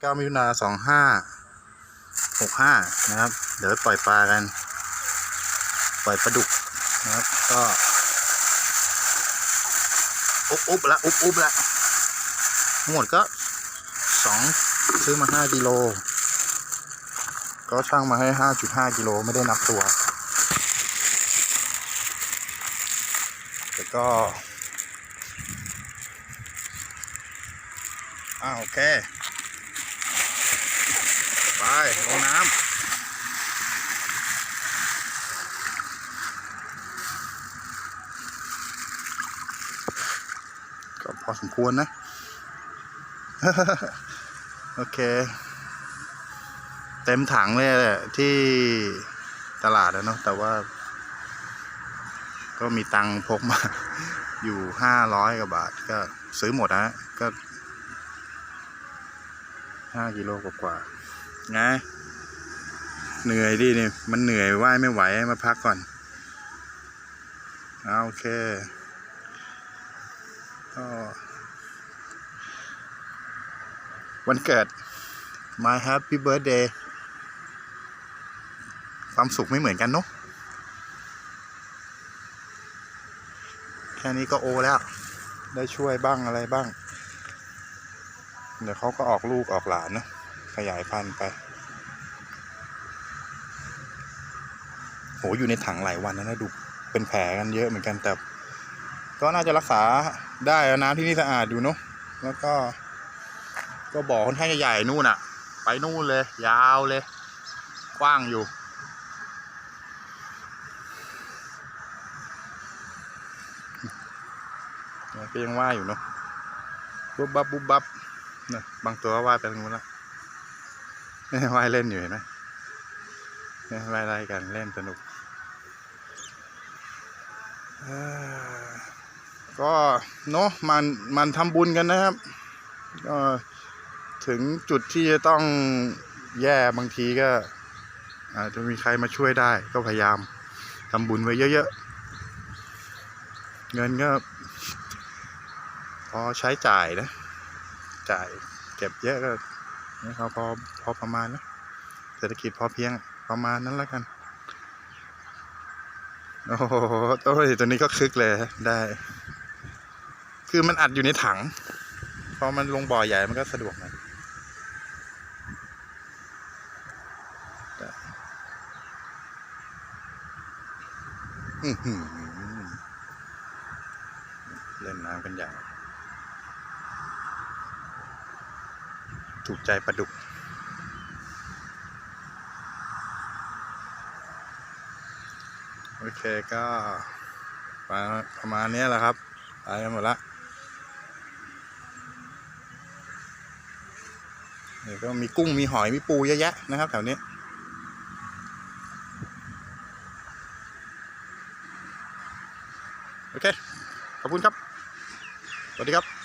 9มิถุนาสองห้าหกห้านะครับ เดี๋ยวปล่อยปลากัน ปล่อยปลาดุกนะครับ ก็อุบอุบละอุบอุบละทั้งหมดก็สองซื้อมาห้ากิโล ก็ช่างมาให้ห้าจุดห้ากิโลไม่ได้นับตัว แล้วก็อ่าโอเค ไปลงน้ำก็พอสมควรนะ โอเค เต็มถังเลยแหละที่ตลาดอะเนาะแต่ว่า ก็มีตังพกมา อยู่ห้าร้อยกว่าบาท ก็ซื้อหมดนะก็ห้ากิโลกว่า ๆไงเหนื่อยดิเนี่ยมันเหนื่อยว่ายไม่ไหวมาพักก่อนเอาโอเคก็วันเกิด my happy birthday ความสุขไม่เหมือนกันเนาะแค่นี้ก็โอแล้ว ได้ช่วยบ้างอะไรบ้าง เดี๋ยวเขาก็ออกลูกออกหลานนะ ขยายพันธุ์ไป โหอยู่ในถังหลายวันแล้วนะดูเป็นแผลกันเยอะเหมือนกันแต่ ก็น่าจะรักษาได้น้ำที่นี่สะอาดอยู่เนาะแล้วก็ ก็บ่อค่อนข้างใหญ่ๆนู่นอะไปนู่นเลย ยาวเลย กว้างอยู่ก็ยังว่ายอยู่เนาะบุบบับบุบบับนะบางตัวก็ว่ายไปทางนู้นละนี่ว่ายเล่นอยู่เห็นไหม ไล่กันเล่นสนุก ก็เนาะมันมันทำบุญกันนะครับ ก็ถึงจุดที่จะต้องแย่บางทีก็ อาจจะมีใครมาช่วยได้ก็พยายามทำบุญไว้เยอะๆ เงินก็พอใช้จ่ายนะ จ่ายเก็บเยอะก็นี่พอพอพอประมาณนะเศรษฐกิจพอเพียง ประมาณนั้นแล้วกัน โอ้โหตัวนี้ตัวนี้ก็คึกเลยได้ คือมันอัดอยู่ในถัง พอมันลงบ่อใหญ่มันก็สะดวกหน่อยเล่นน้ำกันใหญ่ ถูกใจปลาดุก โอเคก็ประประมาณนี้แหละครับไปกันหมดละเดี๋ยวก็มีกุ้งมีหอยมีปูเยอะแยะนะครับแถวนี้โอเค ขอบคุณครับ สวัสดีครับ